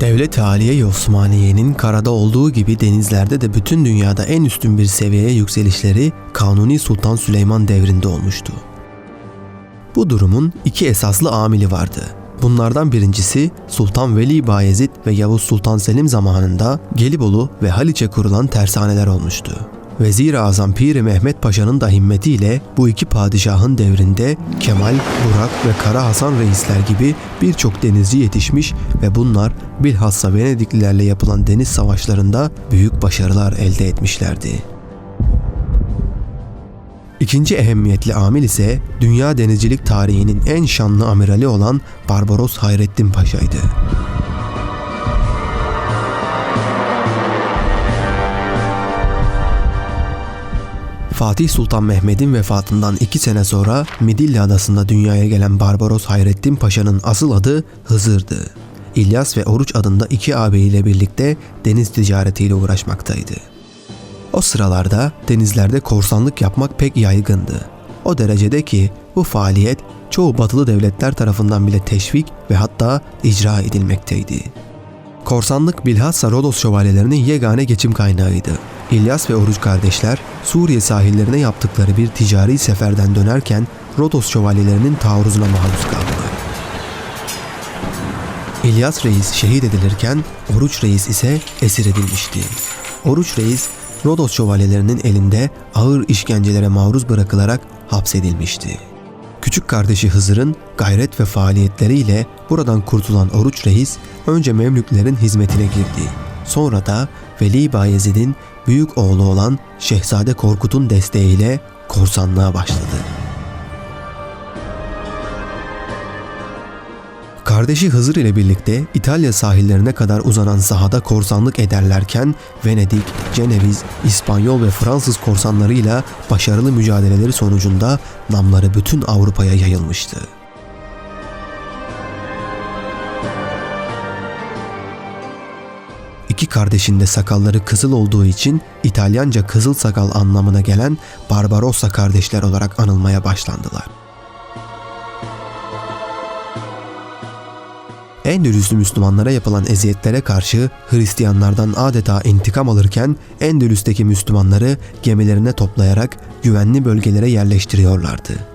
Devlet-i Aliye-i Osmaniye'nin karada olduğu gibi denizlerde de bütün dünyada en üstün bir seviyeye yükselişleri Kanuni Sultan Süleyman devrinde olmuştu. Bu durumun iki esaslı amili vardı. Bunlardan birincisi Sultan Veli Bayezid ve Yavuz Sultan Selim zamanında Gelibolu ve Haliç'e kurulan tersaneler olmuştu. Vezir-i Azam Piri Mehmet Paşa'nın da himmetiyle bu iki padişahın devrinde Kemal, Burak ve Kara Hasan reisler gibi birçok denizci yetişmiş ve bunlar bilhassa Venediklilerle yapılan deniz savaşlarında büyük başarılar elde etmişlerdi. İkinci ehemmiyetli amil ise dünya denizcilik tarihinin en şanlı amirali olan Barbaros Hayrettin Paşa'ydı. Fatih Sultan Mehmet'in vefatından iki sene sonra Midilli adasında dünyaya gelen Barbaros Hayrettin Paşa'nın asıl adı Hızır'dı. İlyas ve Oruç adında iki ağabeyiyle birlikte deniz ticaretiyle uğraşmaktaydı. O sıralarda denizlerde korsanlık yapmak pek yaygındı. O derecede ki bu faaliyet çoğu batılı devletler tarafından bile teşvik ve hatta icra edilmekteydi. Korsanlık bilhassa Rodos şövalyelerinin yegane geçim kaynağıydı. İlyas ve Oruç kardeşler Suriye sahillerine yaptıkları bir ticari seferden dönerken Rodos şövalyelerinin taarruzuna maruz kaldılar. İlyas Reis şehit edilirken Oruç Reis ise esir edilmişti. Oruç Reis Rodos şövalyelerinin elinde ağır işkencelere maruz bırakılarak hapsedilmişti. Küçük kardeşi Hızır'ın gayret ve faaliyetleriyle buradan kurtulan Oruç Reis önce Memlüklerin hizmetine girdi. Sonra da Veli Bayezid'in büyük oğlu olan Şehzade Korkut'un desteğiyle korsanlığa başladı. Kardeşi Hızır ile birlikte İtalya sahillerine kadar uzanan sahada korsanlık ederlerken Venedik, Ceneviz, İspanyol ve Fransız korsanlarıyla başarılı mücadeleleri sonucunda namları bütün Avrupa'ya yayılmıştı. İki kardeşin de sakalları kızıl olduğu için İtalyanca kızıl sakal anlamına gelen Barbarossa kardeşler olarak anılmaya başlandılar. Endülüslü Müslümanlara yapılan eziyetlere karşı Hristiyanlardan adeta intikam alırken Endülüs'teki Müslümanları gemilerine toplayarak güvenli bölgelere yerleştiriyorlardı.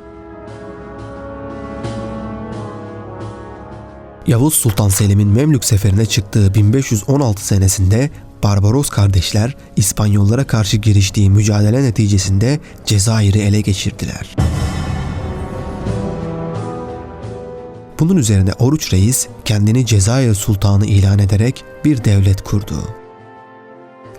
Yavuz Sultan Selim'in Memlük seferine çıktığı 1516 senesinde Barbaros kardeşler İspanyollara karşı giriştiği mücadele neticesinde Cezayir'i ele geçirdiler. Bunun üzerine Oruç Reis kendini Cezayir Sultanı ilan ederek bir devlet kurdu.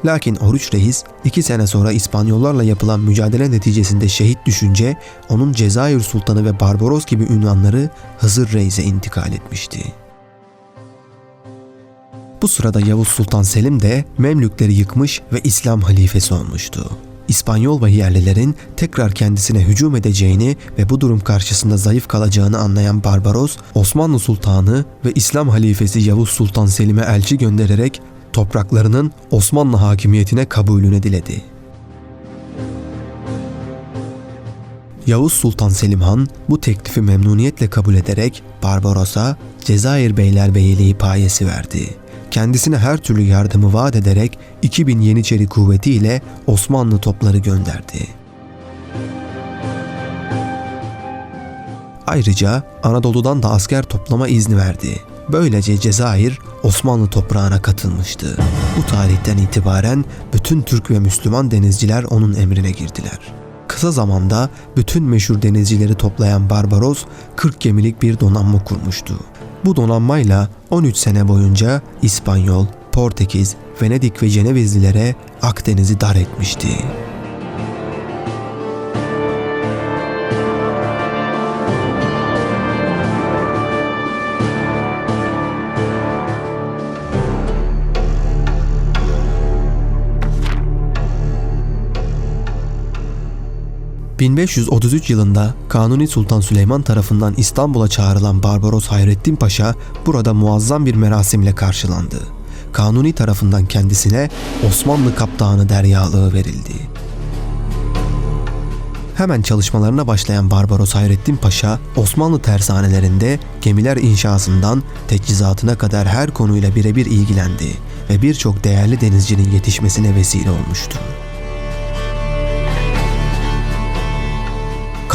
Lakin Oruç Reis iki sene sonra İspanyollarla yapılan mücadele neticesinde şehit düşünce onun Cezayir Sultanı ve Barbaros gibi ünvanları Hızır Reis'e intikal etmişti. Bu sırada Yavuz Sultan Selim de Memlükleri yıkmış ve İslam halifesi olmuştu. İspanyol ve yerlilerin tekrar kendisine hücum edeceğini ve bu durum karşısında zayıf kalacağını anlayan Barbaros, Osmanlı Sultanı ve İslam halifesi Yavuz Sultan Selim'e elçi göndererek topraklarının Osmanlı hakimiyetine kabulünü diledi. Yavuz Sultan Selim Han bu teklifi memnuniyetle kabul ederek Barbaros'a Cezayir Beylerbeyliği payesi verdi. Kendisine her türlü yardımı vaat ederek 2000 Yeniçeri kuvvetiyle Osmanlı topları gönderdi. Ayrıca Anadolu'dan da asker toplama izni verdi. Böylece Cezayir Osmanlı toprağına katılmıştı. Bu tarihten itibaren bütün Türk ve Müslüman denizciler onun emrine girdiler. Kısa zamanda bütün meşhur denizcileri toplayan Barbaros 40 gemilik bir donanma kurmuştu. Bu donanmayla 13 sene boyunca İspanyol, Portekiz, Venedik ve Cenevizlilere Akdeniz'i dar etmişti. ...1533 yılında Kanuni Sultan Süleyman tarafından İstanbul'a çağrılan Barbaros Hayrettin Paşa burada muazzam bir merasimle karşılandı. Kanuni tarafından kendisine Osmanlı kaptanı deryalığı verildi. Hemen çalışmalarına başlayan Barbaros Hayrettin Paşa, Osmanlı tersanelerinde gemiler inşasından teçhizatına kadar her konuyla birebir ilgilendi ve birçok değerli denizcinin yetişmesine vesile olmuştu.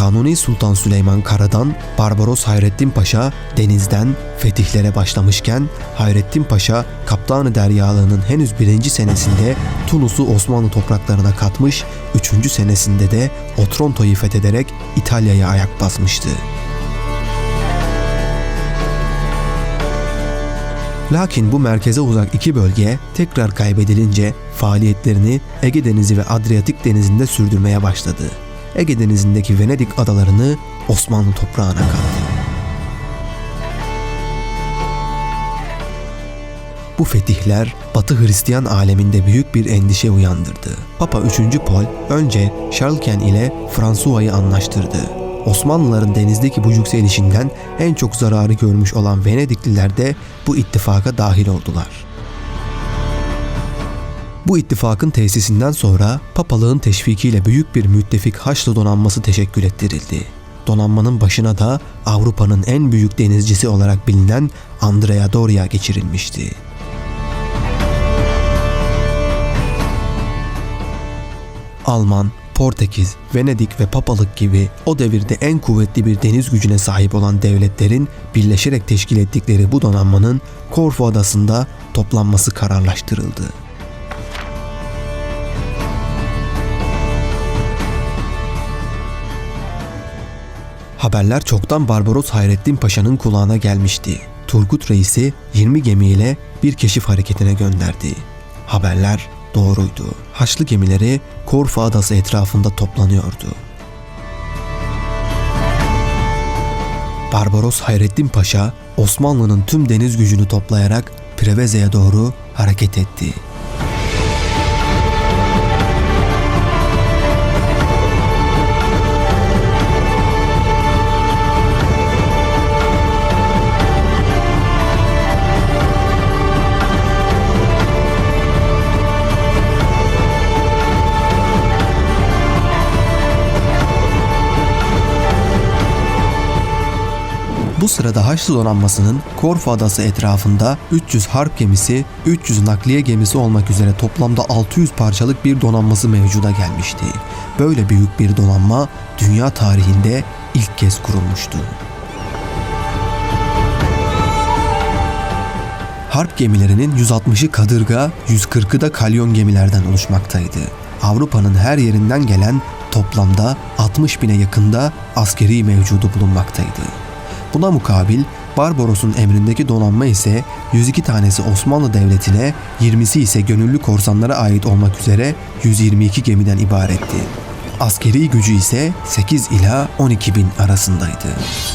Kanuni Sultan Süleyman Karadan, Barbaros Hayrettin Paşa denizden fetihlere başlamışken Hayrettin Paşa Kaptanı Deryalığının henüz birinci senesinde Tunus'u Osmanlı topraklarına katmış, üçüncü senesinde de Otranto'yu fethederek İtalya'ya ayak basmıştı. Lakin bu merkeze uzak iki bölge tekrar kaybedilince faaliyetlerini Ege Denizi ve Adriyatik Denizi'nde sürdürmeye başladı. Ege Denizi'ndeki Venedik adalarını Osmanlı toprağına kattı. Bu fetihler Batı Hristiyan aleminde büyük bir endişe uyandırdı. Papa 3. Paul önce Charleken ile Fransua'yı anlaştırdı. Osmanlıların denizdeki bu yükselişinden en çok zararı görmüş olan Venedikliler de bu ittifaka dahil oldular. Bu ittifakın tesisinden sonra papalığın teşvikiyle büyük bir müttefik Haçlı donanması teşekkül ettirildi. Donanmanın başına da Avrupa'nın en büyük denizcisi olarak bilinen Andrea Doria geçirilmişti. Alman, Portekiz, Venedik ve Papalık gibi o devirde en kuvvetli bir deniz gücüne sahip olan devletlerin birleşerek teşkil ettikleri bu donanmanın Korfu adasında toplanması kararlaştırıldı. Haberler çoktan Barbaros Hayrettin Paşa'nın kulağına gelmişti. Turgut Reis'i 20 gemiyle bir keşif hareketine gönderdi. Haberler doğruydu. Haçlı gemileri Korfu adası etrafında toplanıyordu. Barbaros Hayrettin Paşa Osmanlı'nın tüm deniz gücünü toplayarak Preveze'ye doğru hareket etti. Bu sırada Haçlı donanmasının Korfu adası etrafında 300 harp gemisi, 300 nakliye gemisi olmak üzere toplamda 600 parçalık bir donanması mevcuda gelmişti. Böyle büyük bir donanma dünya tarihinde ilk kez kurulmuştu. Harp gemilerinin 160'ı kadırga, 140'ı da kalyon gemilerden oluşmaktaydı. Avrupa'nın her yerinden gelen toplamda 60 bine yakında askeri mevcudu bulunmaktaydı. Buna mukabil Barbaros'un emrindeki donanma ise 102 tanesi Osmanlı Devleti'ne, 20'si ise gönüllü korsanlara ait olmak üzere 122 gemiden ibaretti. Askeri gücü ise 8 ila 12 bin arasındaydı.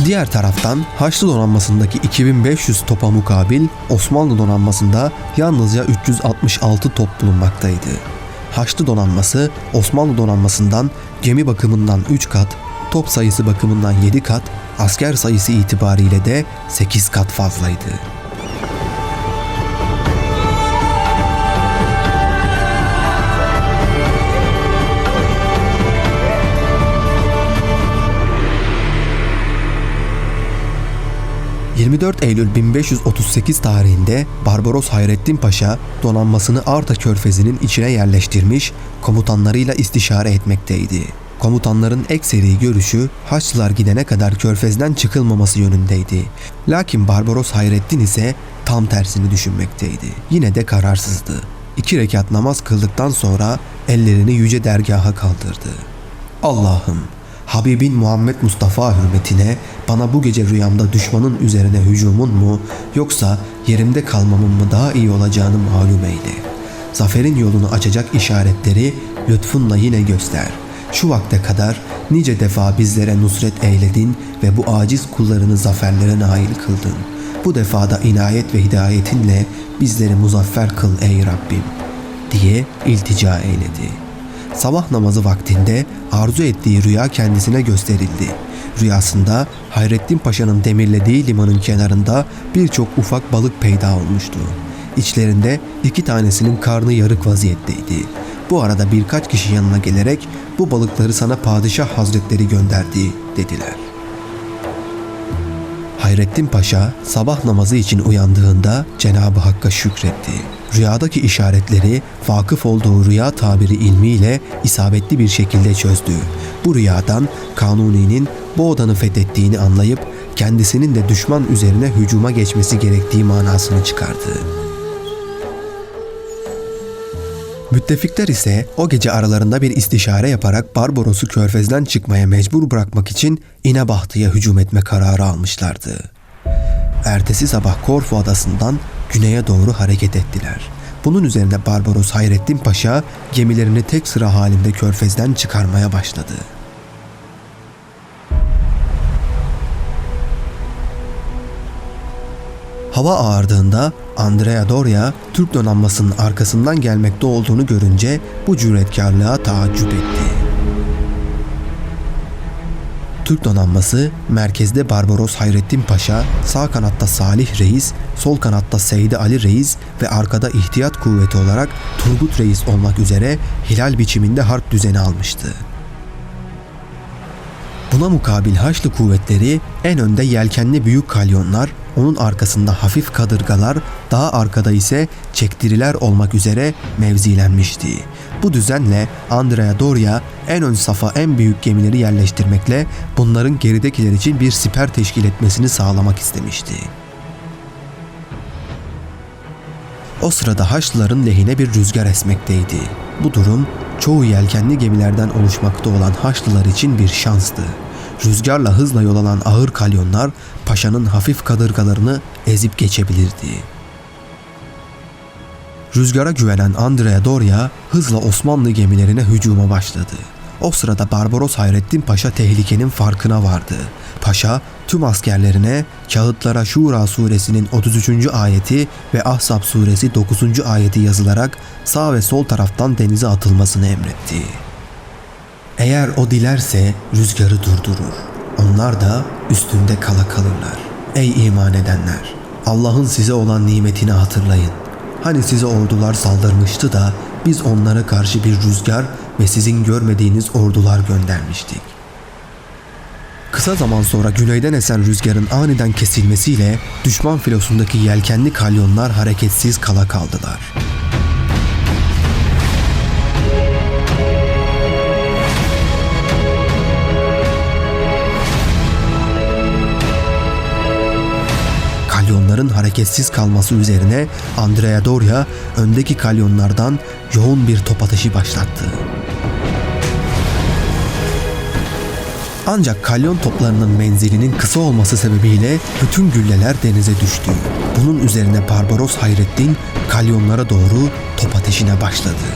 Diğer taraftan Haçlı donanmasındaki 2500 topa mukabil Osmanlı donanmasında yalnızca 366 top bulunmaktaydı. Haçlı donanması Osmanlı donanmasından gemi bakımından 3 kat, top sayısı bakımından 7 kat, asker sayısı itibariyle de 8 kat fazlaydı. ...24 Eylül 1538 tarihinde Barbaros Hayrettin Paşa donanmasını Arta Körfezi'nin içine yerleştirmiş, komutanlarıyla istişare etmekteydi. Komutanların ekseri görüşü Haçlılar gidene kadar körfezden çıkılmaması yönündeydi. Lakin Barbaros Hayrettin ise tam tersini düşünmekteydi. Yine de kararsızdı. İki rekat namaz kıldıktan sonra ellerini yüce dergaha kaldırdı. Allah'ım Habibin Muhammed Mustafa hürmetine bana bu gece rüyamda düşmanın üzerine hücumun mu yoksa yerimde kalmamın mı daha iyi olacağını malum eyle. Zaferin yolunu açacak işaretleri lütfunla yine göster.'' Şu vakte kadar nice defa bizlere nusret eyledin ve bu aciz kullarını zaferlere nail kıldın. Bu defada inayet ve hidayetinle bizleri muzaffer kıl ey Rabbim diye iltica eyledi. Sabah namazı vaktinde arzu ettiği rüya kendisine gösterildi. Rüyasında Hayrettin Paşa'nın demirlediği limanın kenarında birçok ufak balık peyda olmuştu. İçlerinde iki tanesinin karnı yarık vaziyetteydi. Bu arada birkaç kişi yanına gelerek bu balıkları sana padişah hazretleri gönderdi dediler. Hayrettin Paşa sabah namazı için uyandığında Cenab-ı Hakk'a şükretti. Rüyadaki işaretleri vakıf olduğu rüya tabiri ilmiyle isabetli bir şekilde çözdü. Bu rüyadan Kanuni'nin bu odanı fethettiğini anlayıp kendisinin de düşman üzerine hücuma geçmesi gerektiği manasını çıkardı. Müttefikler ise o gece aralarında bir istişare yaparak Barbaros'u körfezden çıkmaya mecbur bırakmak için İnebahtı'ya hücum etme kararı almışlardı. Ertesi sabah Korfu adasından güneye doğru hareket ettiler. Bunun üzerine Barbaros Hayrettin Paşa gemilerini tek sıra halinde körfezden çıkarmaya başladı. Hava ağardığında Andrea Doria Türk donanmasının arkasından gelmekte olduğunu görünce bu cüretkarlığa taaccüp etti. Türk donanması merkezde Barbaros Hayrettin Paşa, sağ kanatta Salih Reis, sol kanatta Seydi Ali Reis ve arkada ihtiyat kuvveti olarak Turgut Reis olmak üzere hilal biçiminde harp düzeni almıştı. Buna mukabil Haçlı kuvvetleri en önde yelkenli büyük kalyonlar, onun arkasında hafif kadırgalar, daha arkada ise çektiriler olmak üzere mevzilenmişti. Bu düzenle Andrea Doria en ön safa en büyük gemileri yerleştirmekle bunların geridekiler için bir siper teşkil etmesini sağlamak istemişti. O sırada Haçlıların lehine bir rüzgar esmekteydi. Bu durum çoğu yelkenli gemilerden oluşmakta olan Haçlılar için bir şanstı. Rüzgarla hızla yol alan ağır kalyonlar paşanın hafif kadırgalarını ezip geçebilirdi. Rüzgara güvenen Andrea Doria hızla Osmanlı gemilerine hücuma başladı. O sırada Barbaros Hayrettin Paşa tehlikenin farkına vardı. Paşa tüm askerlerine kağıtlara Şura suresinin 33. ayeti ve Ahzab suresi 9. ayeti yazılarak sağ ve sol taraftan denize atılmasını emretti. Eğer o dilerse rüzgarı durdurur. Onlar da üstünde kala kalırlar. Ey iman edenler! Allah'ın size olan nimetini hatırlayın. Hani size ordular saldırmıştı da biz onlara karşı bir rüzgar ve sizin görmediğiniz ordular göndermiştik. Kısa zaman sonra güneyden esen rüzgarın aniden kesilmesiyle düşman filosundaki yelkenli kalyonlar hareketsiz kala kaldılar. Kalyonların hareketsiz kalması üzerine Andrea Doria öndeki kalyonlardan yoğun bir top atışı başlattı. Ancak kalyon toplarının menzilinin kısa olması sebebiyle bütün gülleler denize düştü. Bunun üzerine Barbaros Hayrettin kalyonlara doğru top ateşine başladı.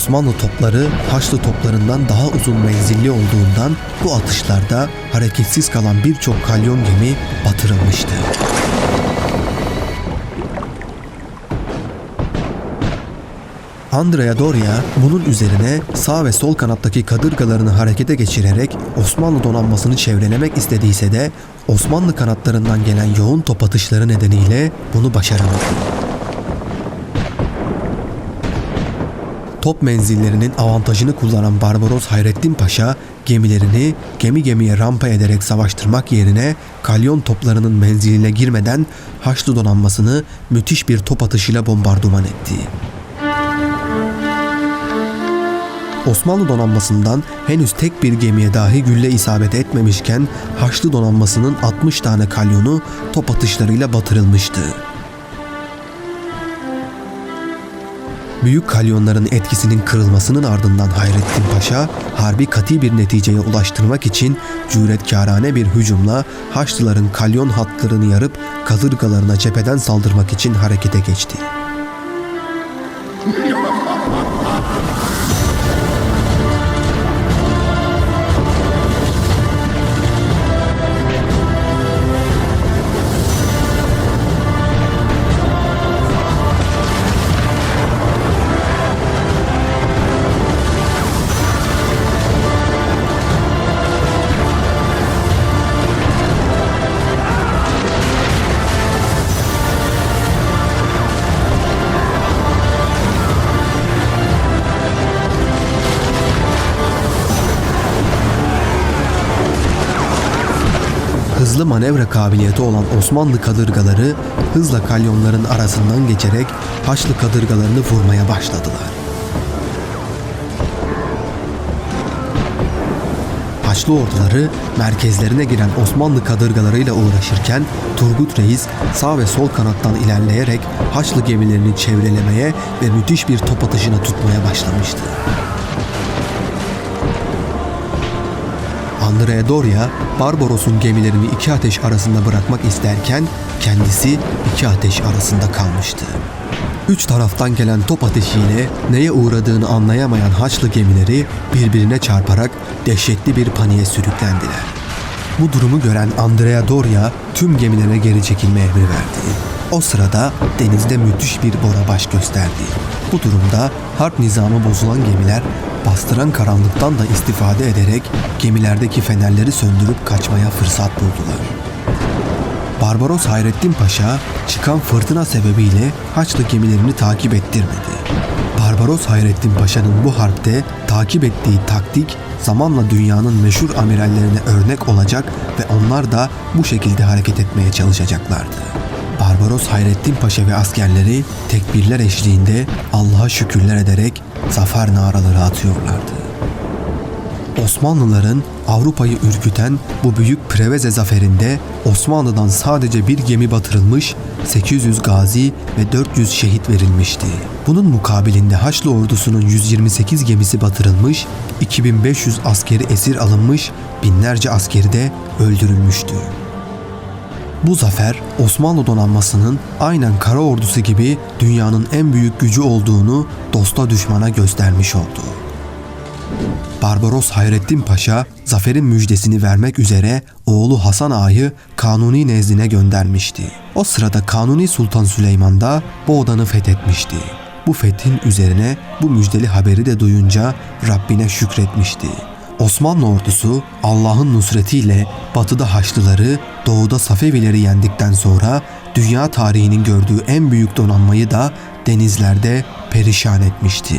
Osmanlı topları Haçlı toplarından daha uzun menzilli olduğundan bu atışlarda hareketsiz kalan birçok kalyon gemi batırılmıştı. Andrea Doria bunun üzerine sağ ve sol kanattaki kadırgalarını harekete geçirerek Osmanlı donanmasını çevrelemek istediyse de Osmanlı kanatlarından gelen yoğun top atışları nedeniyle bunu başaramadı. Top menzillerinin avantajını kullanan Barbaros Hayrettin Paşa gemilerini gemi gemiye rampa ederek savaştırmak yerine kalyon toplarının menziline girmeden Haçlı donanmasını müthiş bir top atışıyla bombardıman etti. Osmanlı donanmasından henüz tek bir gemiye dahi gülle isabet etmemişken Haçlı donanmasının 60 tane kalyonu top atışlarıyla batırılmıştı. Büyük kalyonların etkisinin kırılmasının ardından Hayrettin Paşa, harbi kati bir neticeye ulaştırmak için cüretkârane bir hücumla Haçlıların kalyon hatlarını yarıp kadırgalarına cepheden saldırmak için harekete geçti. Hızlı manevra kabiliyeti olan Osmanlı kadırgaları hızla kalyonların arasından geçerek Haçlı kadırgalarını vurmaya başladılar. Haçlı orduları merkezlerine giren Osmanlı kadırgalarıyla uğraşırken Turgut Reis sağ ve sol kanattan ilerleyerek Haçlı gemilerini çevrelemeye ve müthiş bir top atışına tutmaya başlamıştı. Andrea Doria, Barbaros'un gemilerini iki ateş arasında bırakmak isterken kendisi iki ateş arasında kalmıştı. Üç taraftan gelen top ateşiyle neye uğradığını anlayamayan Haçlı gemileri birbirine çarparak dehşetli bir paniğe sürüklendiler. Bu durumu gören Andrea Doria tüm gemilere geri çekilme emri verdi. O sırada denizde müthiş bir bora baş gösterdi. Bu durumda harp nizamı bozulan gemiler bastıran karanlıktan da istifade ederek gemilerdeki fenerleri söndürüp kaçmaya fırsat buldular. Barbaros Hayrettin Paşa çıkan fırtına sebebiyle Haçlı gemilerini takip ettirmedi. Barbaros Hayrettin Paşa'nın bu harpte takip ettiği taktik zamanla dünyanın meşhur amirallerine örnek olacak ve onlar da bu şekilde hareket etmeye çalışacaklardı. Barbaros Hayrettin Paşa ve askerleri tekbirler eşliğinde Allah'a şükürler ederek zafer naraları atıyorlardı. Osmanlıların Avrupa'yı ürküten bu büyük Preveze zaferinde Osmanlı'dan sadece bir gemi batırılmış, 800 gazi ve 400 şehit verilmişti. Bunun mukabilinde Haçlı ordusunun 128 gemisi batırılmış, 2500 askeri esir alınmış, binlerce askeri de öldürülmüştü. Bu zafer Osmanlı donanmasının aynen kara ordusu gibi dünyanın en büyük gücü olduğunu dosta düşmana göstermiş oldu. Barbaros Hayrettin Paşa zaferin müjdesini vermek üzere oğlu Hasan Ağa'yı Kanuni nezdine göndermişti. O sırada Kanuni Sultan Süleyman da bu odanı fethetmişti. Bu fethin üzerine bu müjdeli haberi de duyunca Rabbine şükretmişti. Osmanlı ordusu Allah'ın nusretiyle batıda Haçlıları, doğuda Safevileri yendikten sonra dünya tarihinin gördüğü en büyük donanmayı da denizlerde perişan etmişti.